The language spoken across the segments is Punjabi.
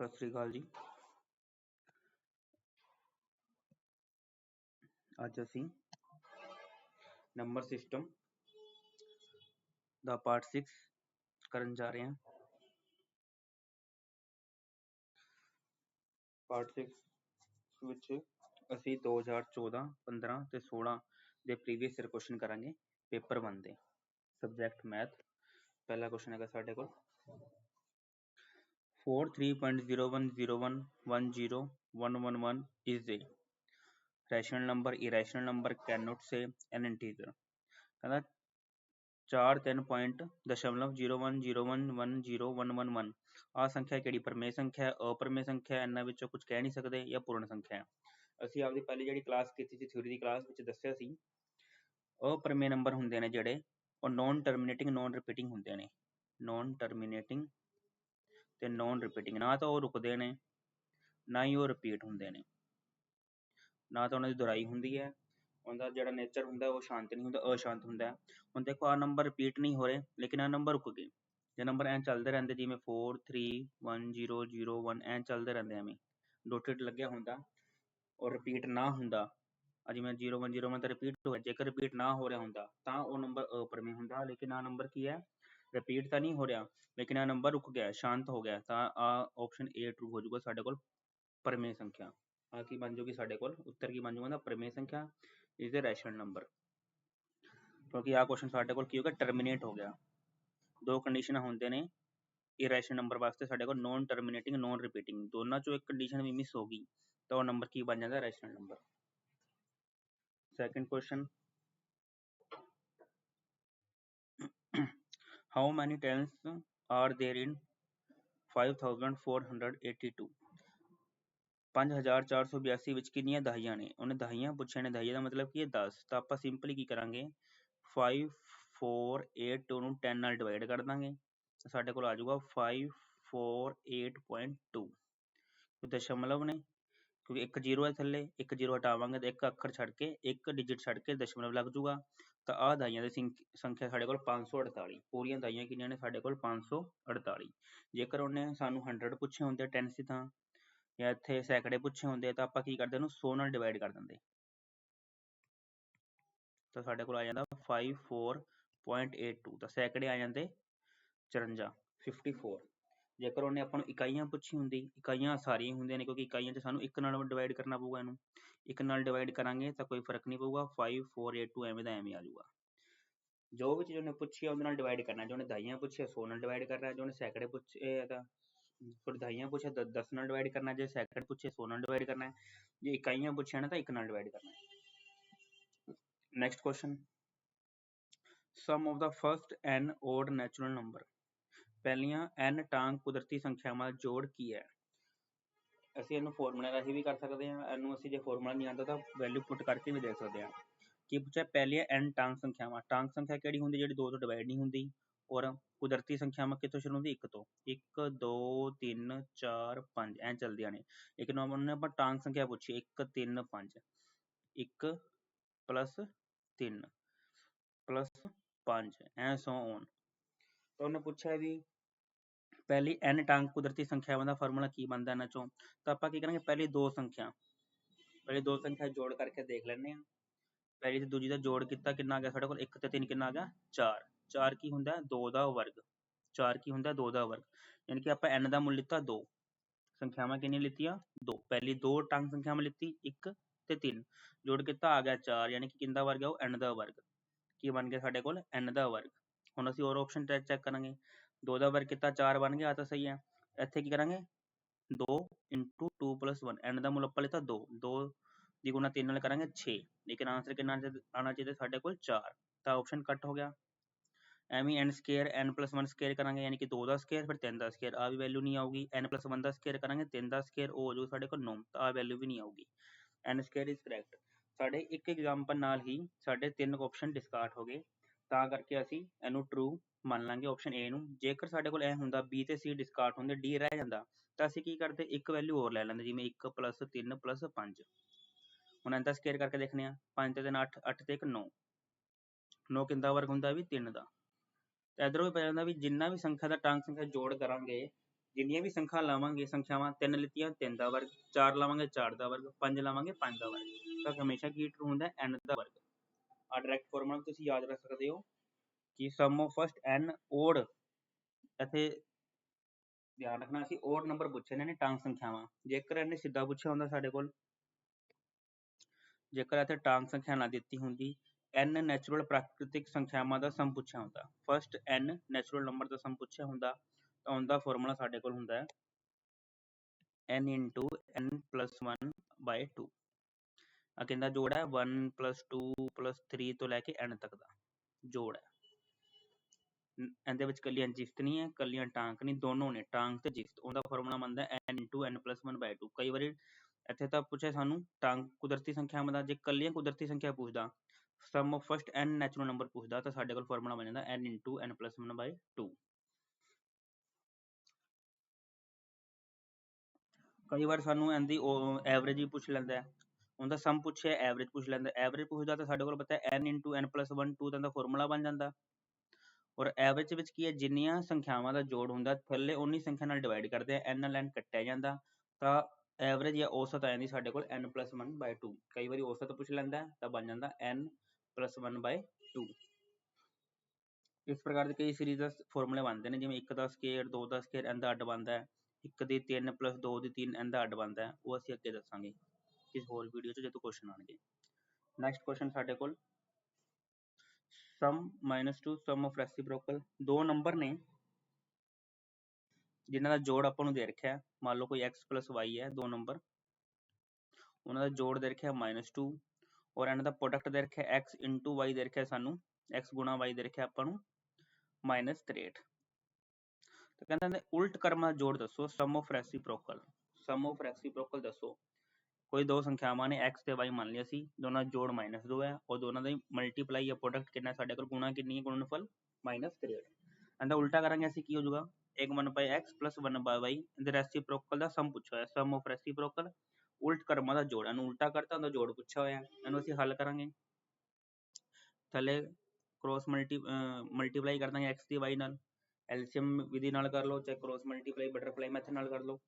ਸਤਿ ਸ੍ਰੀ ਅਕਾਲ ਜੀ। ਅੱਜ ਅਸੀਂ ਨੰਬਰ ਸਿਸਟਮ ਦਾ ਪਾਰਟ 6 ਕਰਨ ਜਾ ਰਹੇ ਹਾਂ। ਪਾਰਟ 6 ਵਿੱਚ ਅਸੀਂ 2014 15 ਤੇ 16 ਦੇ ਪ੍ਰੀਵੀਅਸ ਈਅਰ ਕੁਐਸਚਨ ਕਰਾਂਗੇ। ਪੇਪਰ 1 ਦੇ ਸਬਜੈਕਟ ਮੈਥ ਪਹਿਲਾ ਕੁਐਸਚਨ ਹੈਗਾ ਸਾਡੇ ਕੋਲ। 43.0101101111 is a rational number irrational number cannot say an integer कहता चार तीन पॉइंट दशमलव zero one zero one one zero one one one आ संख्या केड़ी परमेय संख्या है अपरमेय संख्या है इन्हों ਵਿੱਚੋਂ ਕੁਝ ਕਹਿ ਨਹੀਂ ਸਕਦੇ ਜਾਂ ਪੂਰਨ ਸੰਖਿਆ ਹੈ ਅਸੀਂ ਆਪਦੀ ਪਹਿਲੀ ਜਿਹੜੀ ਕਲਾਸ ਕੀਤੀ ਸੀ ਥਿਊਰੀ ਦੀ ਕਲਾਸ ਵਿੱਚ ਦੱਸਿਆ ਸੀ ਅਪਰਮੇਯ ਨੰਬਰ ਹੁੰਦੇ ਨੇ ਜਿਹੜੇ ਉਹ ਨੋਨ ਟਰਮੀਨੇਟਿੰਗ ਨੋਨ ਰਿਪੀਟਿੰਗ ਹੁੰਦੇ ਨੇ ਨੋਨ ਟਰਮੀਨੇਟਿੰਗ ਤੇ ਨੋਨ ਰਿਪੀਟਿੰਗ ਨਾ ਤਾਂ ਉਹ ਰੁਕਦੇ ਨੇ, ਨਾ ਹੀ ਉਹ ਰਿਪੀਟ ਹੁੰਦੇ ਨੇ। ਨਾ ਤਾਂ ਉਹਨਾਂ ਦੀ ਦੁਹਰਾਈ ਹੁੰਦੀ ਹੈ ਉਹਦਾ ਜਿਹੜਾ ਨੇਚਰ ਹੁੰਦਾ, ਉਹ ਸ਼ਾਂਤ ਨਹੀਂ ਹੁੰਦਾ, ਅਸ਼ਾਂਤ ਹੁੰਦਾ ਹੁਣ ਦੇਖੋ ਆ ਨੰਬਰ ਰਿਪੀਟ ਨਹੀਂ ਹੋ ਰਹੇ, ਲੇਕਿਨ ਆ ਨੰਬਰ ਰੁਕ ਗਏ। ਜੇ ਨੰਬਰ ਐਂ ਚੱਲਦੇ ਰਹਿੰਦੇ, ਜਿਵੇਂ 4 3 1 0 0 1 ਐਂ ਚੱਲਦੇ ਰਹਿੰਦੇ ਐਵੇਂ ਡੋਟਡ ਲੱਗਿਆ ਹੁੰਦਾ ਔਰ ਰਿਪੀਟ ਨਾ ਹੁੰਦਾ ਆ ਜਿਵੇਂ 0 1 0 1 ਤਾਂ ਰਿਪੀਟ ਹੋਇਆ ਜੇਕਰ ਰਿਪੀਟ ਨਾ ਹੋ ਰਿਹਾ ਹੁੰਦਾ, ਤਾਂ ਉਹ ਨੰਬਰ ਅਪਰਮੇय ਹੁੰਦਾ, ਲੇਕਿਨ ਆ ਨੰਬਰ ਕੀ ਹੈ? ਰਿਪੀਟ ਤਾਂ ਨਹੀਂ ਹੋ ਰਿਹਾ, ਲੇਕਿਨ ਇਹ ਨੰਬਰ ਰੁਕ ਗਿਆ, ਸ਼ਾਂਤ ਹੋ ਗਿਆ, ਤਾਂ ਆ ਆਪਸ਼ਨ ਏ ਟਰੂ ਹੋ ਜਾਊਗਾ ਸਾਡੇ ਕੋਲ ਪਰਮੇय ਸੰਖਿਆ। ਆ ਕੀ ਬਣ ਜਾਊਗੀ ਸਾਡੇ ਕੋਲ? ਉੱਤਰ ਕੀ ਬਣ ਜਾਊਗਾ ਨਾ? ਪਰਮੇय ਸੰਖਿਆ ਇਜ਼ ਅ ਰੈਸ਼ਨਲ ਨੰਬਰ ਕਿਉਂਕਿ ਆ ਕੁਐਸਚਨ ਸਾਡੇ ਕੋਲ ਕੀ ਹੋ ਗਿਆ? ਟਰਮੀਨੇਟ ਹੋ ਗਿਆ। ਦੋ ਕੰਡੀਸ਼ਨਾਂ ਹੁੰਦੇ ਨੇ ਇਰੈਸ਼ਨਲ ਨੰਬਰ ਵਾਸਤੇ ਸਾਡੇ ਕੋਲ ਨੋਨ ਟਰਮੀਨੇਟਿੰਗ ਨੋਨ ਰਿਪੀਟਿੰਗ ਦੋਨਾਂ ਚੋਂ ਇੱਕ ਕੰਡੀਸ਼ਨ ਵੀ ਮਿਸ ਹੋ ਗਈ, ਤਾਂ ਉਹ ਨੰਬਰ ਕੀ ਬਣ ਜਾਂਦਾ? Rational number second question How many tens are there in 5482? 5482 ਵਿੱਚ ਕਿੰਨੀਆਂ ਦਹਾਈਆਂ ਨੇ? ਉਹਨੇ ਦਹਾਈਆਂ ਪੁੱਛਿਆ ਨੇ। ਦਹਾਈਆਂ ਦਾ ਮਤਲਬ ਕੀ ਹੈ? 10 ਤਾਂ ਆਪਾਂ ਸਿੰਪਲੀ ਕੀ ਕਰਾਂਗੇ? 5482 ਨੂੰ 10 ਨਾਲ ਡਿਵਾਈਡ ਕਰ ਦਾਂਗੇ। ਤਾਂ ਸਾਡੇ ਕੋਲ ਆ ਜਾਊਗਾ 548.2 ਦਸ਼ਮਲਵ ਨੇ? ਕਿਉਂਕਿ ਇੱਕ ਜ਼ੀਰੋ ਹੈ ਥੱਲੇ, ਇੱਕ ਜ਼ੀਰੋ ਹਟਾਵਾਂਗੇ ਤਾਂ ਇੱਕ ਅੱਖਰ ਛੱਡ ਕੇ, ਇੱਕ ਡਿਜਿਟ ਛੱਡ ਕੇ ਦਸ਼ਮਲਵ ਲੱਗ ਜਾਊਗਾ। ਤਾਂ ਆਹ ਦਾਈਆਂ ਦੀ ਸੰਖਿਆ ਸਾਡੇ ਕੋਲ 548 ਪੂਰੀਆਂ ਦਾਈਆਂ ਕਿੰਨੀਆਂ ਨੇ? ਸਾਡੇ ਕੋਲ 548 ਜੇਕਰ ਉਹਨੇ ਸਾਨੂੰ 100 ਪੁੱਛੇ ਹੁੰਦੇ ਟੈਂਸ ਦੀ ਥਾਂ ਜਾਂ ਇੱਥੇ ਸੈਂਕੜੇ ਪੁੱਛੇ ਹੁੰਦੇ, ਤਾਂ ਆਪਾਂ ਕੀ ਕਰਦੇ ਉਹਨੂੰ 100 ਨਾਲ ਡਿਵਾਈਡ ਕਰ ਦਿੰਦੇ। ਤਾਂ ਸਾਡੇ ਕੋਲ ਆ ਜਾਂਦਾ 54.82 ਤਾਂ ਸੈਂਕੜੇ ਆ ਜਾਂਦੇ 54 54 ਜੇਕਰ ਉਹਨੇ ਆਪਾਂ ਨੂੰ ਇਕਾਈਆਂ ਪੁੱਛੀ ਹੁੰਦੀ, ਇਕਾਈਆਂ ਸਾਰੀਆਂ ਹੁੰਦੀਆਂ ਨੇ, ਕਿਉਂਕਿ ਇਕਾਈਆਂ 'ਚ ਸਾਨੂੰ ਇੱਕ ਨਾਲ ਡਿਵਾਈਡ ਕਰਨਾ ਪਊਗਾ ਇਹਨੂੰ। ਇੱਕ ਨਾਲ ਡਿਵਾਈਡ ਕਰਾਂਗੇ ਤਾਂ ਕੋਈ ਫ਼ਰਕ ਨਹੀਂ ਪਊਗਾ 5 4 8 2 ਐਵੇਂ ਦਾ ਐਵੇਂ ਆ ਜਾਊਗਾ। ਜੋ ਵੀ ਚੀਜ਼ ਉਹਨੇ ਪੁੱਛੀ ਹੈ ਉਹਦੇ ਨਾਲ ਡਿਵਾਈਡ ਕਰਨਾ। ਜੋ ਉਹਨੇ ਦਾਈਆਂ ਪੁੱਛਿਆ 100 ਨਾਲ ਡਿਵਾਈਡ ਕਰਨਾ। ਜੋ ਉਹਨੇ ਸੈਕੜੇ ਪੁੱਛੇ ਤਾਂ ਫਿਰ ਦਾਈਆਂ ਪੁੱਛਿਆ 10 ਨਾਲ ਡਿਵਾਈਡ ਕਰਨਾ। ਜੇ ਸੈਕੜ ਪੁੱਛੇ 100 ਨਾਲ ਡਿਵਾਈਡ ਕਰਨਾ। ਜੇ ਇਕਾਈਆਂ ਪੁੱਛਿਆ ਨਾ ਤਾਂ ਇੱਕ ਨਾਲ ਡਿਵਾਈਡ ਕਰਨਾ। Next question sum of the first n odd natural number ਪਹਿਲੀਆਂ n ਟਾਂਗ ਕੁਦਰਤੀ ਸੰਖਿਆਵਾਂ ਦਾ ਜੋੜ ਕੀ ਹੈ? ਅਸੀਂ ਇਹਨੂੰ ਫਾਰਮੂਲਾ ਰਾਹੀਂ ਵੀ ਕਰ ਸਕਦੇ ਹਾਂ, ਇਹਨੂੰ ਅਸੀਂ ਜੇ ਫਾਰਮੂਲਾ ਨਹੀਂ ਆਉਂਦਾ ਤਾਂ ਵੈਲਿਊ ਪੁੱਟ ਕਰਕੇ ਵੀ ਦੇਖ ਸਕਦੇ ਹਾਂ। ਕੀ ਪੁੱਛਿਆ, ਪਹਿਲੀਆਂ n ਟਾਂਗ ਸੰਖਿਆਵਾਂ, ਟਾਂਗ ਸੰਖਿਆ ਕਿਹੜੀ ਹੁੰਦੀ, ਜਿਹੜੀ 2 ਤੋਂ ਡਿਵਾਈਡ ਨਹੀਂ ਹੁੰਦੀ? ਔਰ ਕੁਦਰਤੀ ਸੰਖਿਆਵਾਂ ਕਿੱਥੋਂ ਸ਼ੁਰੂ ਹੁੰਦੀ? 1 ਤੋਂ। 1 2 3 4 5 ਐਂ ਚੱਲਦੀਆਂ ਨੇ। ਇੱਕ ਨੰਬਰ ਨੇ ਆਪਾਂ ਟਾਂਗ ਸੰਖਿਆ ਪੁੱਛੀ 1 3 5 1 ਪਲੱਸ 3 ਪਲੱਸ 5 ਐ ਸੋ ਔਨ ਤਾਂ ਉਹਨੇ ਪੁੱਛਿਆ ਵੀ ਪਹਿਲੀ n ਟਾਂਗ ਕੁਦਰਤੀ ਸੰਖਿਆਵਾਂ ਦਾ ਫਾਰਮੂਲਾ ਕੀ ਬਣਦਾ ਇਹਨਾਂ ਚੋਂ ਤਾਂ ਆਪਾਂ ਕੀ ਕਰਾਂਗੇ ਪਹਿਲੀ ਦੋ ਸੰਖਿਆ ਪਹਿਲੀ ਦੋ ਸੰਖਿਆ ਜੋੜ ਕਰਕੇ ਦੇਖ ਲੈਂਦੇ ਹਾਂ ਪਹਿਲੀ ਤੇ ਦੂਜੀ ਦਾ ਜੋੜ ਕੀਤਾ ਕਿੰਨਾ ਆ ਗਿਆ ਸਾਡੇ ਕੋਲ 1 ਤੇ 3 ਕਿੰਨਾ ਆ ਗਿਆ 4 4 ਕੀ ਹੁੰਦਾ 2 ਦਾ ਵਰਗ 4 ਕੀ ਹੁੰਦਾ 2 ਦਾ ਵਰਗ ਯਾਨੀ ਕਿ ਆਪਾਂ n ਦਾ ਮੁੱਲ ਲਿੱਤਾ 2 ਸੰਖਿਆਵਾਂ ਕਿੰਨੀਆਂ ਲਿੱਤੀਆਂ 2 ਪਹਿਲੀ ਦੋ ਟਾਂਗ ਸੰਖਿਆਵਾਂ ਲਿੱਤੀ 1 ਤੇ 3 ਜੋੜ ਕੀਤਾ ਆ ਗਿਆ 4 ਯਾਨੀ ਕਿ ਕਿੰਦਾ ਵਰਗ ਹੈ ਉਹ n ਦਾ ਵਰਗ ਕੀ ਬਣ ਗਿਆ ਸਾਡੇ ਕੋਲ n ਦਾ ਵਰਗ ਹੁਣ ਅਸੀਂ ਹੋਰ ਆਪਸ਼ਨ ਚੈੱਕ ਕਰਾਂਗੇ 2 ਦਾ ਵਰਗ ਕੀਤਾ 4 ਬਣ ਗਿਆ ਆ ਤਾਂ ਸਹੀ ਹੈ ਇੱਥੇ ਕੀ ਕਰਾਂਗੇ 2 2 1 n ਦਾ ਮੁੱਲ ਆਪਾਂ ਲਿੱਤਾ 2 2 ਦੀ ਗੁਣਾ 3 ਨਾਲ ਕਰਾਂਗੇ 6 ਲੇਕਿਨ ਆਨਸਰ ਕਿੰਨਾ ਆਣਾ ਚਾਹੀਦਾ ਸਾਡੇ ਕੋਲ 4 ਤਾਂ ਆਪਸ਼ਨ ਕੱਟ ਹੋ ਗਿਆ ਐਵੇਂ n ਸਕੁਅਰ n 1 ਸਕੁਅਰ ਕਰਾਂਗੇ ਯਾਨੀ ਕਿ 2 ਦਾ ਸਕੁਅਰ ਫਿਰ 3 ਦਾ ਸਕੁਅਰ ਆ ਵੀ ਵੈਲਿਊ ਨਹੀਂ ਆਊਗੀ n 1 ਦਾ ਸਕੁਅਰ ਕਰਾਂਗੇ 3 ਦਾ ਸਕੁਅਰ ਉਹ ਹੋ ਜਾਊ ਸਾਡੇ ਕੋਲ 9 ਤਾਂ ਆ ਵੈਲਿਊ ਵੀ ਨਹੀਂ ਆਊਗੀ n ਸਕੁਅਰ ਇਜ਼ ਕਰੈਕਟ ਸਾਡੇ ਇੱਕ ਐਗਜ਼ਾਮਪਲ ਨਾਲ ਹੀ ਸਾਡੇ ਤਿੰਨ ਆਪਸ਼ਨ ਡਿਸਕਾਰਡ ਹੋ ਗਏ ਤਾਂ ਕਰਕੇ ਅਸੀਂ ਇਹਨੂੰ ਟਰੂ ਮੰਨ ਲਾਂਗੇ ਆਪਸ਼ਨ A ਨੂੰ। ਜੇਕਰ ਸਾਡੇ ਕੋਲ ਇਹ ਹੁੰਦਾ B ਤੇ C ਡਿਸਕਾਰਡ ਹੁੰਦੇ, D ਰਹਿ ਜਾਂਦਾ, ਤਾਂ ਅਸੀਂ ਕੀ ਕਰਦੇ, ਇੱਕ ਵੈਲਿਊ ਹੋਰ ਲੈ ਲੈਂਦੇ, ਜਿਵੇਂ 1 3 5 ਹੁਣ ਇਹਦਾ ਸਕੁਅਰ ਕਰਕੇ ਦੇਖਨੇ ਆ ਪੰਜ ਤੇ 3 8 8 ਤੇ 1 9 9 ਕਿੰਦਾ ਵਰਗ ਹੁੰਦਾ ਵੀ ਤਿੰਨ ਦਾ। ਤੇ ਇਧਰੋਂ ਵੀ ਪੈ ਜਾਂਦਾ ਵੀ ਜਿੰਨਾ ਵੀ ਸੰਖਿਆ ਦਾ ਟਾਂਗ ਸੰਖਿਆ ਜੋੜ ਕਰਾਂਗੇ, ਜਿੰਨੀਆਂ ਵੀ ਸੰਖਿਆ ਲਾਵਾਂਗੇ ਸੰਖਿਆਵਾਂ, ਤਿੰਨ ਲਿੱਤੀਆਂ ਤਿੰਨ ਦਾ ਵਰਗ, ਚਾਰ ਲਾਵਾਂਗੇ ਚਾਰ ਦਾ ਵਰਗ, ਪੰਜ ਲਾਵਾਂਗੇ ਪੰਜ ਦਾ ਵਰਗ। ਤਾਂ ਹਮੇਸ਼ਾ ਕੀ ਟਰੂ ਹੁੰਦਾ, n ਦਾ ਵਰਗ। ਆ ਡਾਇਰੈਕਟ ਫਾਰਮੂਲਾ ਤੁਸੀਂ ਯਾਦ ਰੱਖ ਸਕਦੇ ਹੋ ਕਿ ਸਮ ਆਫ ਫਸਟ ਐਨ ਓਡ ਇੱਥੇ ਧਿਆਨ ਰੱਖਣਾ ਅਸੀਂ ਓਡ ਨੰਬਰ ਪੁੱਛੇ ਨੇ ਟਾਂਗ ਸੰਖਿਆਵਾਂ। ਜੇਕਰ ਇਹਨੇ ਸਿੱਧਾ ਪੁੱਛਿਆ ਹੁੰਦਾ ਸਾਡੇ ਕੋਲ, ਜੇਕਰ ਇੱਥੇ ਟਾਂਗ ਸੰਖਿਆ ਨਾ ਦਿੱਤੀ ਹੁੰਦੀ, n ਨੈਚੁਰਲ ਪ੍ਰਾਕ੍ਰਿਤਿਕ ਸੰਖਿਆਵਾਂ ਦਾ ਸਮ ਪੁੱਛਿਆ ਹੁੰਦਾ। ਫਸਟ n ਨੈਚੁਰਲ ਨੰਬਰ ਦਾ ਸਮ ਪੁੱਛਿਆ ਹੁੰਦਾ, ਤਾਂ ਉਹਦਾ ਫਾਰਮੂਲਾ ਸਾਡੇ ਕੋਲ ਹੁੰਦਾ ਹੈ। n n 1 2 ਆ ਕਹਿੰਦਾ ਜੋੜ ਹੈ 1 plus 2 plus 3 ਤੋਂ ਲੈ ਕੇ n ਤੱਕ ਦਾ ਜੋੜ ਹੈ। ਇਹਦੇ ਵਿੱਚ ਕੱਲੀਆਂ ਜਿਸਤ ਨਹੀਂ ਹੈ, ਕੱਲੀਆਂ ਟਾਂਕ ਨਹੀਂ, ਦੋਨੋਂ ਨੇ ਟਾਂਕ ਤੇ ਜਿਸਤ। ਉਹਦਾ ਫਾਰਮੂਲਾ ਬਣਦਾ n n 1/2 ਕਈ ਵਾਰੀ ਇੱਥੇ ਤਾਂ ਪੁੱਛਿਆ ਸਾਨੂੰ, ਟਾਂਕ ਕੁਦਰਤੀ ਸੰਖਿਆਵਾਂ ਦਾ ਜੇ ਕੱਲੀਆਂ ਕੁਦਰਤੀ ਸੰਖਿਆ ਪੁੱਛਦਾ sum of first n natural number ਪੁੱਛਦਾ, ਤਾਂ ਸਾਡੇ ਕੋਲ ਫਾਰਮੂਲਾ ਬਣ ਜਾਂਦਾ n into n plus 1 by 2 ਕਈ ਵਾਰ ਸਾਨੂੰ ਇਹਦੀ ਐਵਰੇਜ ਵੀ ਪੁੱਛ ਲੈਂਦਾ ਉਹਦਾ ਸਮ ਪੁੱਛਿਆ ਐਵਰੇਜ ਪੁੱਛ ਲੈਂਦਾ ਐਵਰੇਜ ਪੁੱਛਦਾ ਤਾਂ ਸਾਡੇ ਕੋਲ ਪਤਾ ਹੈ n into n plus 1 2 ਦਾ ਫਾਰਮੂਲਾ ਬਣ ਜਾਂਦਾ। ਔਰ ਐਵਰੇਜ ਵਿੱਚ ਕੀ ਹੈ? ਜਿੰਨੀਆਂ ਸੰਖਿਆਵਾਂ ਦਾ ਜੋੜ ਹੁੰਦਾ, ਥੱਲੇ ਉਨੀ ਸੰਖਿਆ ਨਾਲ ਡਿਵਾਈਡ ਕਰਦੇ ਆ, n ਨਾਲ n ਕੱਟਿਆ ਜਾਂਦਾ। ਤਾਂ ਐਵਰੇਜ ਜਾਂ ਔਸਤ ਆ ਜਾਂਦੀ ਸਾਡੇ ਕੋਲ n plus 1 by 2 ਕਈ ਵਾਰੀ ਔਸਤ ਪੁੱਛ ਲੈਂਦਾ, ਤਾਂ ਬਣ ਜਾਂਦਾ n plus 1 by 2 ਇਸ ਪ੍ਰਕਾਰ ਦੇ ਕਈ ਸੀਰੀਜ਼ ਦਾ ਫਾਰਮੂਲੇ ਬਣਦੇ ਨੇ, ਜਿਵੇਂ 1 ਦਾ ਸਕੇਅਰ 2 ਦਾ ਸਕੇਅਰ ਸਕੁਅਰ ਦਾ ਅੱਡ ਬਣਦਾ ਹੈ। 1 ਦੀ 3 plus 2 ਦੀ 3 ਦਾ ਅੱਡ ਬਣਦਾ ਹੈ। ਉਹ ਅਸੀਂ ਅੱਗੇ ਦੱਸਾਂਗੇ। ਕਿਸ ਹੋਰ ਵੀਡੀਓ 'ਚ ਜਦੋਂ ਕੁਐਸਚਨ ਆਣਗੇ ਨੈਕਸਟ ਕੁਐਸਚਨ ਸਾਡੇ ਕੋਲ। ਸਮ ਮਾਈਨਸ 2 ਸਮ ਆਫ ਰੈਸਿਪਰੋਕਲ ਦੋ ਨੰਬਰ ਨੇ, ਜਿਨ੍ਹਾਂ ਦਾ ਜੋੜ ਆਪਾਂ ਨੂੰ ਦੇ ਰੱਖਿਆ। ਮੰਨ ਲਓ ਕੋਈ x y ਹੈ, ਦੋ ਨੰਬਰ ਉਹਨਾਂ ਦਾ ਜੋੜ ਦੇ ਰੱਖਿਆ -2 ਔਰ ਇਹਨਾਂ ਦਾ ਪ੍ਰੋਡਕਟ ਦੇ ਰੱਖਿਆ x y ਦੇ ਰੱਖਿਆ ਸਾਨੂੰ। x y ਦੇ ਰੱਖਿਆ ਆਪਾਂ ਨੂੰ -63 ਤਾਂ ਕਹਿੰਦਾ ਨੇ ਉਲਟ ਕਰਮ ਦਾ ਜੋੜ ਦੱਸੋ ਸਮ ਆਫ ਰੈਸਿਪਰੋਕਲ ਸਮ ਆਫ ਰੈਸਿਪਰੋਕਲ ਦੱਸੋ। ਕੋਈ ਦੋ ਸੰਖਿਆਵਾਂ ਨੇ, x ਤੇ y ਮੰਨ ਲਿਆ ਸੀ, ਦੋਨਾਂ ਦਾ ਜੋੜ -2 ਹੈ, ਔਰ ਦੋਨਾਂ ਦਾ ਮਲਟੀਪਲਾਈ ਜਾਂ ਪ੍ਰੋਡਕਟ ਕਿੰਨਾ ਸਾਡੇ ਕੋਲ ਗੁਣਾ ਕਿੰਨੀ ਹੈ, ਗੁਣਨਫਲ -63 ਇਹਦਾ ਉਲਟਾ ਕਰਾਂਗੇ ਅਸੀਂ ਕੀ ਹੋ ਜਾਊਗਾ? 1 1/x 1 y, ਇਹਦੇ ਰੈਸਿਪਰੋਕਲ ਦਾ ਸਮ ਪੁੱਛਿਆ ਹੋਇਆ ਸਮ ਆਫ ਰੈਸਿਪਰੋਕਲ ਉਲਟ ਕਰਮਾਂ ਦਾ ਜੋੜ, ਇਹਨੂੰ ਉਲਟਾ ਕਰਤਾ, ਉਹਦਾ ਜੋੜ ਪੁੱਛਿਆ ਹੋਇਆ, ਇਹਨੂੰ ਅਸੀਂ ਹੱਲ ਕਰਾਂਗੇ। ਥੱਲੇ ਕ੍ਰੋਸ ਮਲਟੀ ਮਲਟੀਪਲਾਈ ਕਰ ਦਾਂਗੇ x ਦੀ y ਨਾਲ ਐਲਸੀਐਮ ਵਿਧੀ ਨਾਲ ਕਰ ਲਓ, ਚਾਹੇ ਕ੍ਰੋਸ ਮਲਟੀਪਲਾਈ ਬਟਰਫਲਾਈ ਮੈਥਡ ਨਾਲ ਕਰ ਲਓ।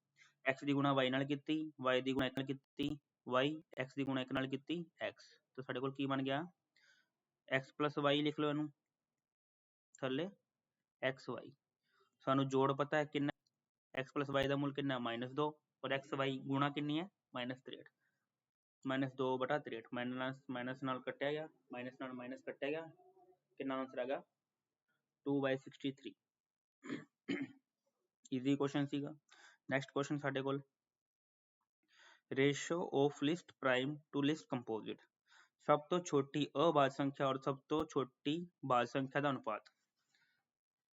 X ਦੀ ਗੁਣਾ y ਨਾਲ ਕੀਤੀ, y ਦੀ ਗੁਣਾ 1 ਨਾਲ ਕੀਤੀ, y x ਦੀ ਗੁਣਾ 1 ਨਾਲ ਕੀਤੀ, x ਤਾਂ ਸਾਡੇ ਕੋਲ ਕੀ ਬਣ ਗਿਆ? x y ਲਿਖ ਲਓ ਇਹਨੂੰ। ਥੱਲੇ xy ਸਾਨੂੰ ਜੋੜ ਪਤਾ ਹੈ ਕਿੰਨਾ x y ਦਾ ਮੁੱਲ ਕਿੰਨਾ ਹੈ? -2 ਔਰ xy ਗੁਣਾ ਕਿੰਨੀ ਹੈ? -63 ਮਾਈਨਸ 2 ਬਟਾ 63 ਮਾਈਨਸ ਮਾਈਨਸ ਨਾਲ ਕੱਟਿਆ ਗਿਆ। ਮਾਈਨਸ ਨਾਲ ਮਾਈਨਸ ਕੱਟਿਆ ਗਿਆ। ਕਿੰਨਾ ਆਨਸਰ ਆਗਾ 2 by 63 ਈਜ਼ੀ ਕੁਐਸਚਨ ਸੀਗਾ। ਨੈਕਸਟ ਕੁਐਸਚਨ ਸਾਡੇ ਕੋਲ ratio of least prime to least composite ਸਭ ਤੋਂ ਛੋਟੀ ਅਭਾਜ ਸੰਖਿਆ ਔਰ ਸਭ ਤੋਂ ਛੋਟੀ ਭਾਜ ਸੰਖਿਆ ਦਾ ਅਨੁਪਾਤ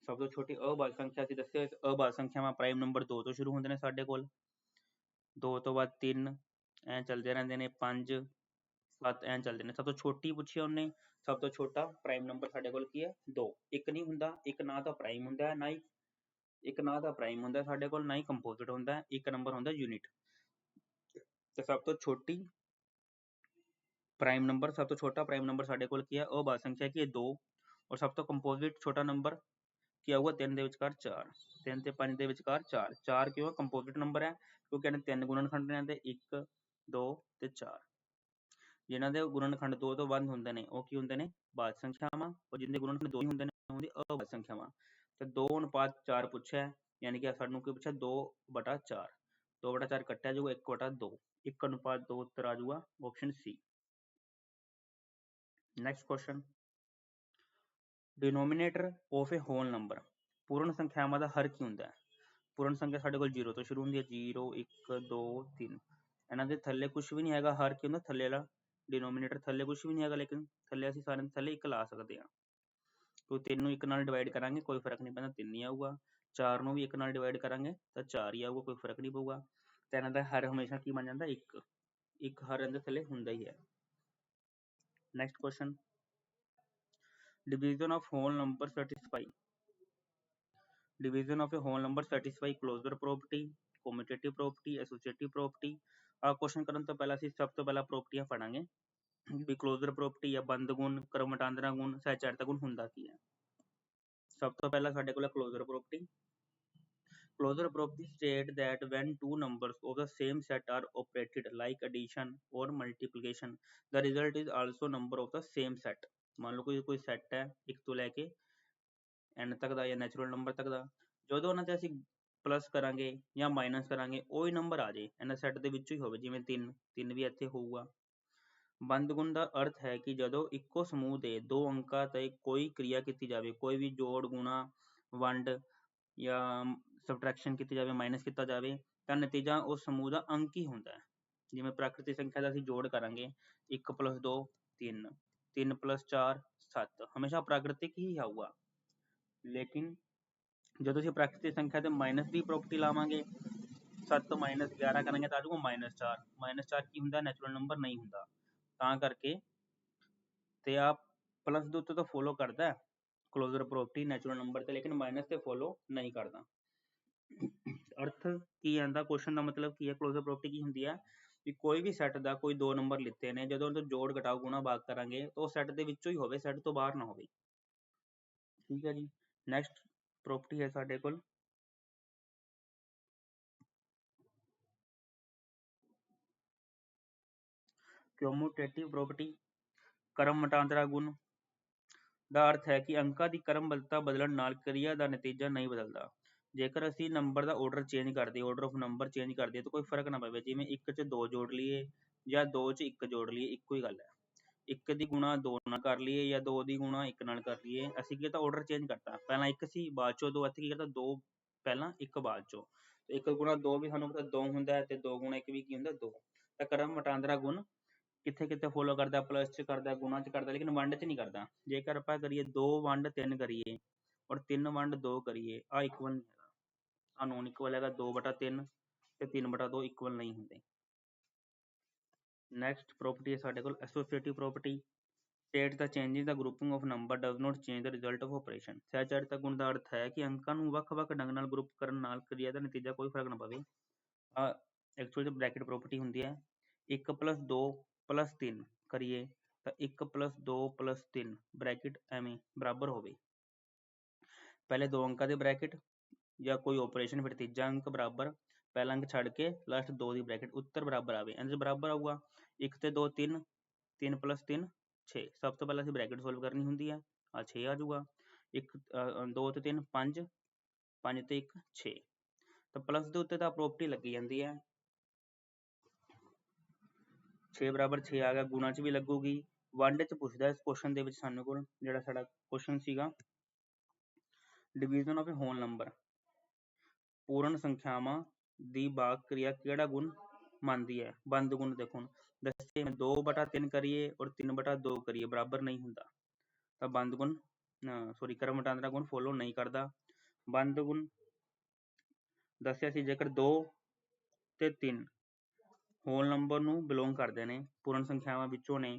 ਸਭ ਤੋਂ ਛੋਟੀ ਅਭਾਜ ਸੰਖਿਆ ਸੀ ਦੱਸਿਆ ਅਭਾਜ ਸੰਖਿਆਵਾਂ ਪ੍ਰਾਈਮ ਨੰਬਰ 2 ਤੋਂ ਸ਼ੁਰੂ ਹੁੰਦੇ ਨੇ ਸਾਡੇ ਕੋਲ 2 ਤੋਂ ਬਾਅਦ 3 ਐ ਚੱਲਦੇ ਰਹਿੰਦੇ ਨੇ 5 7 ਐ ਚੱਲਦੇ ਨੇ ਸਭ ਤੋਂ ਛੋਟੀ ਪੁੱਛੀ ਉਹਨੇ ਸਭ ਤੋਂ ਛੋਟਾ ਪ੍ਰਾਈਮ ਨੰਬਰ ਸਾਡੇ ਕੋਲ ਕੀ ਹੈ 2 ਇੱਕ ਨਹੀਂ ਹੁੰਦਾ ਇੱਕ ਨਾ ਤਾਂ ਪ੍ਰਾਈਮ ਹੁੰਦਾ ਹੈ ਨਾ ਹੀ ਇੱਕ ਨਾ ਤਾਂ ਪ੍ਰਾਈਮ ਹੁੰਦਾ ਸਾਡੇ ਕੋਲ, ਨਾ ਹੀ ਕੰਪੋਜ਼ਿਟ ਹੁੰਦਾ, ਇੱਕ ਨੰਬਰ ਹੁੰਦਾ ਯੂਨਿਟ ਤੇ ਸਭ ਤੋਂ ਛੋਟੀ ਪ੍ਰਾਈਮ ਨੰਬਰ ਸਭ ਤੋਂ ਛੋਟਾ ਪ੍ਰਾਈਮ ਨੰਬਰ ਸਾਡੇ ਕੋਲ ਕੀ ਹੈ? ਅਭਾਜ ਸੰਖਿਆ ਕੀ ਹੈ? 2 ਔਰ ਸਭ ਤੋਂ ਕੰਪੋਜ਼ਿਟ ਛੋਟਾ ਨੰਬਰ ਕੀ ਆਊਗਾ? 3 ਦੇ ਵਿਚਕਾਰ 4 3 ਤੇ 5 ਦੇ ਵਿਚਕਾਰ 4 4 ਕਿਉਂ? ਕੰਪੋਜ਼ਿਟ ਨੰਬਰ ਹੈ, ਕਿਉਂਕਿ ਇਹਨੇ ਤਿੰਨ ਗੁਣਨਖੰਡ ਨੇ ਤੇ 1 2 ਤੇ 4 ਜਿਨ੍ਹਾਂ ਦੇ ਗੁਣਨਖੰਡ 2 ਤੋਂ ਵੱਧ ਹੁੰਦੇ ਨੇ, ਉਹ ਕੀ ਹੁੰਦੇ ਨੇ? ਬਾਦ ਸੰਖਿਆਵਾਂ। ਔਰ ਜਿਨ੍ਹਾਂ ਦੇ ਗੁਣਨਖੰਡ 2 ਹੀ ਹੁੰਦੇ ਨੇ, ਉਹਦੀ ਅਬਾਦ ਸੰਖਿਆਵਾਂ। ਤੇ 2 ਅਨੁਪਾਤ 4 ਪੁੱਛਿਆ, ਯਾਨੀ ਕਿ ਸਾਨੂੰ ਕੀ ਪੁੱਛਿਆ? 2 ਬਟਾ 4 2 ਬਟਾ 4 ਕੱਟਿਆ ਜਾਊਗਾ 1 ਬਟਾ 2 1 ਅਨੁਪਾਤ 2 ਉੱਤਰ ਆ ਜਾਊਗਾ option C next question denominator of a whole number ਪੂਰਨ ਸੰਖਿਆਵਾਂ ਦਾ ਹਰ ਕੀ ਹੁੰਦਾ ਹੈ? ਪੂਰਨ ਸੰਖਿਆ ਸਾਡੇ ਕੋਲ 0 ਤੋਂ ਸ਼ੁਰੂ ਹੁੰਦੀ ਹੈ 0 1 2 3 ਇਹਨਾਂ ਦੇ ਥੱਲੇ ਕੁਝ ਵੀ ਨਹੀਂ ਹੈਗਾ, ਹਰ ਕੀ ਹੁੰਦਾ, ਥੱਲੇ ਵਾਲਾ। ਡਿਨੋਮੀਨੇਟਰ ਥੱਲੇ ਕੁਝ ਵੀ ਨਹੀਂ ਹੈਗਾ, ਲੇਕਿਨ ਥੱਲੇ ਅਸੀਂ ਸਾਰੇ ਥੱਲੇ ਇੱਕ ਲਾ ਸਕਦੇ ਹਾਂ। ਤੋ 3 ਨੂੰ 1 ਨਾਲ ਡਿਵਾਈਡ ਕਰਾਂਗੇ, ਕੋਈ ਫ਼ਰਕ ਨਹੀਂ ਪੈਂਦਾ, ਤਿੰਨ ਹੀ ਆਊਗਾ। ਚਾਰ ਨੂੰ ਵੀ ਇੱਕ ਨਾਲ ਡਿਵਾਈਡ ਕਰਾਂਗੇ, ਤਾਂ ਚਾਰ ਹੀ ਆਊਗਾ, ਕੋਈ ਫ਼ਰਕ ਨਹੀਂ ਪਊਗਾ। ਤੇ ਇਹਨਾਂ ਦਾ ਹਰ ਹਮੇਸ਼ਾ ਕੀ ਬਣ ਜਾਂਦਾ? 1 ਇੱਕ ਹਰ ਇਹਦੇ ਥੱਲੇ ਹੁੰਦਾ ਹੀ ਹੈ। Next question division of whole number satisfy. Division of a whole number satisfy closure property, commutative property, associative property ਆ ਕੁਐਸਚਨ ਕਰਨ ਤੋਂ ਪਹਿਲਾਂ ਅਸੀਂ ਸਭ ਤੋਂ ਪਹਿਲਾਂ ਪ੍ਰੋਪਰਟੀਆਂ ਪੜਾਂਗੇ ਵੀ ਕਲੋਜ਼ਰ ਪ੍ਰੋਪਰਟੀ ਜਾਂ ਬੰਦ ਗੁਣ ਕਰਮਟਾਂਦਰਾ ਗੁਣ, ਸਹਿਚਾਰਤਾ ਗੁਣ ਹੁੰਦਾ ਕੀ ਹੈ ਸਭ ਤੋਂ ਪਹਿਲਾਂ ਸਾਡੇ ਕੋਲ closure property closure property state that when two numbers of the same set are operated like addition or multiplication, the result is also number of the same set. ਮੰਨ ਲਓ ਕੋਈ ਕੋਈ ਸੈੱਟ ਹੈ ਇੱਕ ਤੋਂ ਲੈ ਕੇ n ਤੱਕ ਦਾ ਜਾਂ ਨੈਚੁਰਲ ਨੰਬਰ ਤੱਕ ਦਾ, ਜਦੋਂ ਉਹਨਾਂ ਤੇ ਅਸੀਂ ਪਲੱਸ ਕਰਾਂਗੇ ਜਾਂ ਮਾਈਨਸ ਕਰਾਂਗੇ, ਉਹੀ ਨੰਬਰ ਆ ਜੇ ਇਹਨਾਂ ਸੈੱਟ ਦੇ ਵਿੱਚੋਂ ਹੀ ਹੋਵੇ, ਜਿਵੇਂ 3 3 ਵੀ ਇੱਥੇ ਹੋਊਗਾ। ਬੰਦ ਗੁਣ ਦਾ ਅਰਥ ਹੈ ਕਿ ਜਦੋਂ ਇੱਕੋ ਸਮੂਹ ਦੇ ਦੋ ਅੰਕਾਂ ਤੇ ਕੋਈ ਕਿਰਿਆ ਕੀਤੀ ਜਾਵੇ, ਕੋਈ ਵੀ ਜੋੜ, ਗੁਣਾ, ਵੰਡ ਜਾਂ ਸਬਟ੍ਰੈਕਸ਼ਨ ਕੀਤੀ ਜਾਵੇ, ਮਾਈਨਸ ਕੀਤਾ ਜਾਵੇ, ਤਾਂ ਨਤੀਜਾ ਉਸ ਸਮੂਹ ਦਾ ਅੰਕ ਹੀ ਹੁੰਦਾ ਹੈ। ਜਿਵੇਂ ਪ੍ਰਾਕ੍ਰਿਤਿਕ ਸੰਖਿਆ ਦਾ ਅਸੀਂ ਜੋੜ ਕਰਾਂਗੇ 1 2 3 3 4 7 ਹਮੇਸ਼ਾ ਪ੍ਰਾਕ੍ਰਿਤਿਕ ਹੀ ਆਊਗਾ। ਲੇਕਿਨ ਜਦੋਂ ਅਸੀਂ ਪ੍ਰਾਕ੍ਰਿਤਿਕ ਸੰਖਿਆ ਤੇ ਮਾਈਨਸ ਦੀ ਪ੍ਰੋਪਰਟੀ ਲਾਵਾਂਗੇ 7 11 ਕਰਾਂਗੇ, ਤਾਂ ਆਜੂਗਾ -4 -4 ਕੀ ਹੁੰਦਾ? ਨੈਚੁਰਲ ਨੰਬਰ ਨਹੀਂ ਹੁੰਦਾ। ਤਾਂ ਕਰਕੇ ਤੇ ਆ ਪਲੱਸ ਦੇ ਉੱਤੇ ਤਾਂ ਫੋਲੋ ਕਰਦਾ ਹੈ। ਕਲੋਜ਼ਰ ਪ੍ਰੋਪਰਟੀ ਨੈਚੁਰਲ ਨੰਬਰ ਤੇ, ਲੇਕਿਨ ਮਾਈਨਸ ਤੇ ਫੋਲੋ ਨਹੀਂ ਕਰਦਾ। ਅਰਥ ਕੀ ਆਂਦਾ ਕੁਐਸਚਨ ਦਾ ਮਤਲਬ ਕੀ ਹੈ? ਕਲੋਜ਼ਰ ਪ੍ਰੋਪਰਟੀ ਕੀ ਹੁੰਦੀ ਹੈ? ਵੀ ਕੋਈ ਵੀ ਸੈੱਟ ਦਾ ਕੋਈ ਦੋ ਨੰਬਰ ਲਿੱਤੇ ਨੇ, ਜਦੋਂ ਉਹਨਾਂ ਤੋਂ ਜੋੜ ਘਟਾਓ, ਗੁਣਾ ਭਾਗ ਕਰਾਂਗੇ, ਤਾਂ ਉਹ ਸੈੱਟ ਦੇ ਵਿੱਚੋਂ ਹੀ ਹੋਵੇ ਸੈੱਟ ਤੋਂ ਬਾਹਰ ਨਾ ਹੋਵੇ। ਠੀਕ ਹੈ ਜੀ। ਨੈਕਸਟ ਪ੍ਰੋਪਰਟੀ ਹੈ ਸਾਡੇ ਕੋਲ। ਕਿਊਮੂਟੇਟਿਵ ਪ੍ਰੋਪਰਟੀ ਕਰਮ ਮਟਾਂਤਰਾ ਗੁਣ ਦਾ ਅਰਥ ਹੈ ਕਿ ਅੰਕਾਂ ਦੀ ਕਰਮਬੱਧਤਾ ਬਦਲਣ ਨਾਲ ਕਿਰਿਆ ਦਾ ਨਤੀਜਾ ਨਹੀਂ ਬਦਲਦਾ। ਜੇਕਰ ਅਸੀਂ ਨੰਬਰ ਦਾ ਆਰਡਰ ਚੇਂਜ ਕਰਦੇ ਆਰਡਰ ਆਫ ਨੰਬਰ ਚੇਂਜ ਕਰਦੇ, ਤਾਂ ਕੋਈ ਫ਼ਰਕ ਨਾ ਪਵੇ। ਜਿਵੇਂ 1 ਚ 2 ਜੋੜ ਲਈਏ ਜਾਂ ਦੋ ਚ ਇੱਕ ਜੋੜ ਲਈਏ, ਇੱਕੋ ਹੀ ਗੱਲ ਹੈ। ਇੱਕ ਦੀ ਗੁਣਾ ਦੋ ਨਾਲ ਕਰ ਲਈਏ ਜਾਂ ਦੋ ਦੀ ਗੁਣਾ ਇੱਕ ਨਾਲ ਕਰ ਲਈਏ, ਅਸੀਂ ਕੀ ਤਾਂ ਆਰਡਰ ਚੇਂਜ ਕਰਤਾ। ਪਹਿਲਾਂ ਇੱਕ ਸੀ, ਬਾਅਦ ਚੋਂ ਦੋ। ਇੱਥੇ ਕੀ ਕਰਤਾ ਦੋ, ਪਹਿਲਾਂ ਇੱਕ, ਬਾਅਦ ਚੋਂ। ਇੱਕ ਗੁਣਾ ਦੋ ਵੀ ਸਾਨੂੰ ਪਤਾ ਦੋ ਹੁੰਦਾ ਹੈ ਤੇ ਦੋ ਗੁਣਾ ਇੱਕ ਵੀ ਕੀ ਹੁੰਦਾ? ਦੋ। ਤਾਂ ਕਰਮ ਮਟਾਂਦਰਾ ਗੁਣ ਕਿੱਥੇ ਕਿੱਥੇ ਫੋਲੋ ਕਰਦਾ ਪਲੱਸ ਚ ਕਰਦਾ, ਗੁਣਾ ਚ ਕਰਦਾ, ਲੇਕਿਨ ਵੰਡ ਚ ਨਹੀਂ ਕਰਦਾ। ਜੇਕਰ ਆਪਾਂ ਕਰੀਏ ਦੋ ਵੰਡ, ਤਿੰਨ ਕਰੀਏ ਔਰ 3 ਵੰਡ, ਦੋ ਕਰੀਏ ਆ ਇਕੁਅਲ ਨਹੀਂ ਹੈਗਾ। ਆ ਨੋਨ ਇਕੁਅਲ ਹੈਗਾ 2 ਬਟਾ 3 ਤੇ 3/2 ਇਕੁਅਲ ਨਹੀਂ ਹੁੰਦੇ। ਨੈਕਸਟ ਪ੍ਰੋਪਰਟੀ ਹੈ ਸਾਡੇ ਕੋਲ ਐਸੋਸੀਏਟਿਵ ਪ੍ਰੋਪਰਟੀ ਸਟੇਟ ਦਾ changing the grouping of number does not change the result of operation ਸਹਿਚਾਰਿਤਾ ਗੁਣ ਦਾ ਅਰਥ ਹੈ ਕਿ ਅੰਕਾਂ ਨੂੰ ਵੱਖ-ਵੱਖ ਢੰਗ ਨਾਲ ਗਰੁੱਪ ਕਰਨ ਨਾਲ ਕਿਰਿਆ ਦਾ ਨਤੀਜਾ ਕੋਈ ਫ਼ਰਕ ਨਾ ਪਵੇ। ਆ ਐਕਚੁਅਲੀ ਬ੍ਰੈਕਟ ਪ੍ਰੋਪਰਟੀ ਹੁੰਦੀ ਹੈ। 1 2 ਪਲੱਸ 3 ਕਰੀਏ ਤਾਂ 1 ਪਲੱਸ 2 ਪਲੱਸ 3 ਬ੍ਰੈਕਟ ਐਵੇਂ ਬਰਾਬਰ ਹੋਵੇ ਪਹਿਲੇ ਦੋ ਅੰਕਾਂ ਦੇ ਬ੍ਰੈਕਟ ਜਾਂ ਕੋਈ ਆਪਰੇਸ਼ਨ ਫਿਰ ਤੀਜਾ ਅੰਕ ਬਰਾਬਰ ਪਹਿਲਾ ਅੰਕ ਛੱਡ ਕੇ ਲਾਸਟ 2 ਦੀ ਬ੍ਰੈਕਟ ਉੱਤਰ ਬਰਾਬਰ ਆਵੇ ਇੰਜ ਬਰਾਬਰ ਆਊਗਾ 1 ਤੇ 2 3 3 3 6 ਸਭ ਤੋਂ ਪਹਿਲਾਂ ਅਸੀਂ ਬ੍ਰੈਕਟ ਸੋਲਵ ਕਰਨੀ ਹੁੰਦੀ ਹੈ ਆ 6 ਆ ਜਾਊਗਾ 1 2 ਤੇ 3 5 5 ਤੇ 1 6 ਤਾਂ ਪਲੱਸ ਦੇ ਉੱਤੇ ਤਾਂ ਪ੍ਰੋਪਰਟੀ ਲੱਗੀ ਜਾਂਦੀ ਹੈ 6 ਬਰਾਬਰ 6 ਆ ਗਿਆ ਗੁਣਾ ਚ ਵੀ ਲੱਗੂਗੀ ਵੰਡ ਚ ਪੁੱਛਦਾ ਇਸ ਕੁਐਸਚਨ ਦੇ ਵਿੱਚ ਸਾਨੂੰ ਕੋਲ ਜਿਹੜਾ ਸਾਡਾ ਕੁਐਸਚਨ ਸੀਗਾ division of a whole number ਪੂਰਨ ਸੰਖਿਆਵਾਂ ਦੀ ਭਾਗ ਕਿਰਿਆ ਕਿਹੜਾ ਗੁਣ ਮੰਨਦੀ ਹੈ ਬੰਦ ਗੁਣ ਦੇਖੋ ਦੱਸੇ 2 ਬਟਾ 3 ਕਰੀਏ ਔਰ 3 ਬਟਾ 2 ਕਰੀਏ ਬਰਾਬਰ ਨਹੀਂ ਹੁੰਦਾ ਤਾਂ ਬੰਦ ਗੁਣ ਸੌਰੀ ਕਰਮ ਵਟਾਂਦਰਾ ਗੁਣ ਫੋਲੋ ਨਹੀਂ ਕਰਦਾ ਬੰਦ ਗੁਣ ਦੱਸਿਆ ਸੀ ਜੇਕਰ 2 ਤੇ 3 ਹੋਲ ਨੰਬਰ ਨੂੰ ਬਿਲੋਂਗ ਕਰਦੇ ਨੇ, ਪੂਰਨ ਸੰਖਿਆਵਾਂ ਵਿੱਚੋਂ ਨੇ,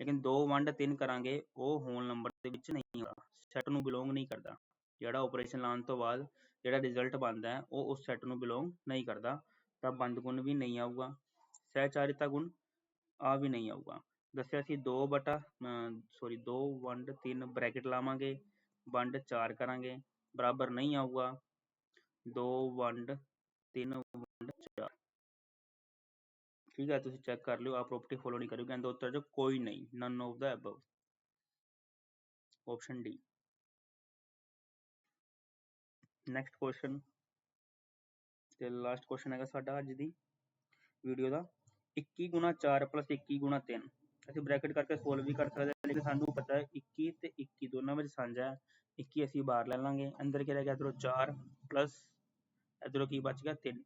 ਲੇਕਿਨ 2 ਵੰਡ 3 ਕਰਾਂਗੇ, ਉਹ ਹੋਲ ਨੰਬਰ ਦੇ ਵਿੱਚ ਨਹੀਂ ਆਉਂਦਾ ਸੈੱਟ ਨੂੰ ਬਿਲੋਂਗ ਨਹੀਂ ਕਰਦਾ। ਜਿਹੜਾ ਆਪਰੇਸ਼ਨ ਲਾਉਣ ਤੋਂ ਬਾਅਦ ਜਿਹੜਾ ਰਿਜ਼ਲਟ ਬਣਦਾ ਹੈ, ਉਹ ਉਸ ਸੈੱਟ ਨੂੰ ਬਿਲੋਂਗ ਨਹੀਂ ਕਰਦਾ, ਤਾਂ ਬੰਦ ਗੁਣ ਵੀ ਨਹੀਂ ਆਊਗਾ, ਸਹਿਚਾਰਿਤਾ ਗੁਣ ਆ ਵੀ ਨਹੀਂ ਆਊਗਾ। ਦੱਸਿਆ ਸੀ 2 ਬਟਾ ਸੌਰੀ 2 ਵੰਡ 3 ਬ੍ਰੈਕਟ ਲਾਵਾਂਗੇ, ਵੰਡ 4 ਕਰਾਂਗੇ, ਬਰਾਬਰ ਨਹੀਂ ਆਊਗਾ 2 ਵੰਡ 3 ਵੰਡ 4 ਠੀਕ ਹੈ, ਤੁਸੀਂ ਚੈੱਕ ਕਰ ਲਿਓ ਆ ਪ੍ਰੋਪਰਟੀ ਫੋਲੋ ਨਹੀਂ ਕਰਿਓ ਕਹਿੰਦੇ ਉੱਤਰ ਚ ਕੋਈ ਨਹੀਂ none of the above option D next question ਤੇ ਲਾਸਟ ਕੁਐਸਚਨ ਹੈਗਾ ਸਾਡਾ ਅੱਜ ਦੀ ਵੀਡੀਓ ਦਾ। 21 ਗੁਣਾ 4 21 ਗੁਣਾ 3 ਅਸੀਂ ਬ੍ਰੈਕਟ ਕਰਕੇ ਸੋਲਵ ਵੀ ਕਰ ਸਕਦੇ ਹਾਂ, ਲੇਕਿਨ ਸਾਨੂੰ ਪਤਾ ਹੈ 21 ਤੇ 21 ਦੋਨਾਂ ਵਿੱਚ ਸਾਂਝਾ ਹੈ। 21 ਅਸੀਂ ਬਾਹਰ ਲੈ ਲਾਂਗੇ। ਅੰਦਰ ਕੀ ਰਹਿ ਗਿਆ ਇਧਰੋਂ 4 ਪਲੱਸ ਇਧਰੋਂ ਕੀ ਬਚ ਗਿਆ 3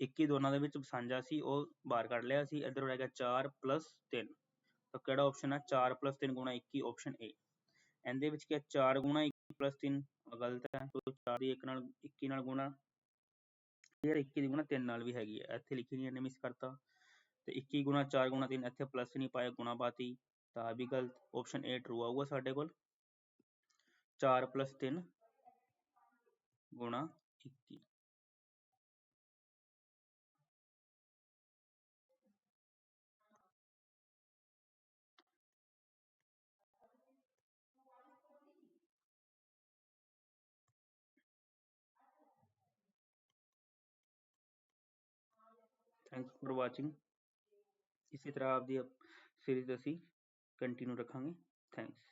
21 ਦੋਨਾਂ ਦੇ ਵਿੱਚ ਸਾਂਝਾ ਸੀ, ਉਹ ਬਾਹਰ ਕੱਢ ਲਿਆ ਸੀ, ਇਧਰੋਂ ਰਹਿ 4 3 ਤਾਂ ਕਿਹੜਾ ਆਪਸ਼ਨ ਹੈ 4 3 21 ਆਪਸ਼ਨ ਏ ਇਹਦੇ ਵਿੱਚ ਕੀ 4 ਗੁਣਾ 21 3 ਗਲਤ ਹੈ। ਤੋ 4 ਦੀ 1 ਨਾਲ 21 ਨਾਲ ਗੁਣਾ। ਫਿਰ 21 ਦੀ ਗੁਣਾ 3 ਨਾਲ ਵੀ ਹੈਗੀ ਹੈ। ਇੱਥੇ ਲਿਖੀ ਨਹੀਂ ਇਹਨੇ ਮਿਸ ਕਰਤਾ। ਤੇ 21 ਗੁਣਾ 4 ਗੁਣਾ 3 ਇੱਥੇ ਪਲੱਸ ਨਹੀਂ ਪਾਇਆ, ਗੁਣਾ ਪਾਤੀ। ਤਾਂ ਵੀ ਗਲਤ ਆਪਸ਼ਨ ਏ ਟਰੂ ਆਊਗਾ ਸਾਡੇ ਕੋਲ। 4 3 ਗੁਣਾ 21 ਥੈਂਕਸ ਫॉर ਵਾਚਿੰਗ ਇਸੇ ਤਰ੍ਹਾਂ ਆਪਦੀ ਸੀਰੀਜ਼ ਅਸੀਂ ਕੰਟੀਨਿਊ ਰੱਖਾਂਗੇ। ਥੈਂਕਸ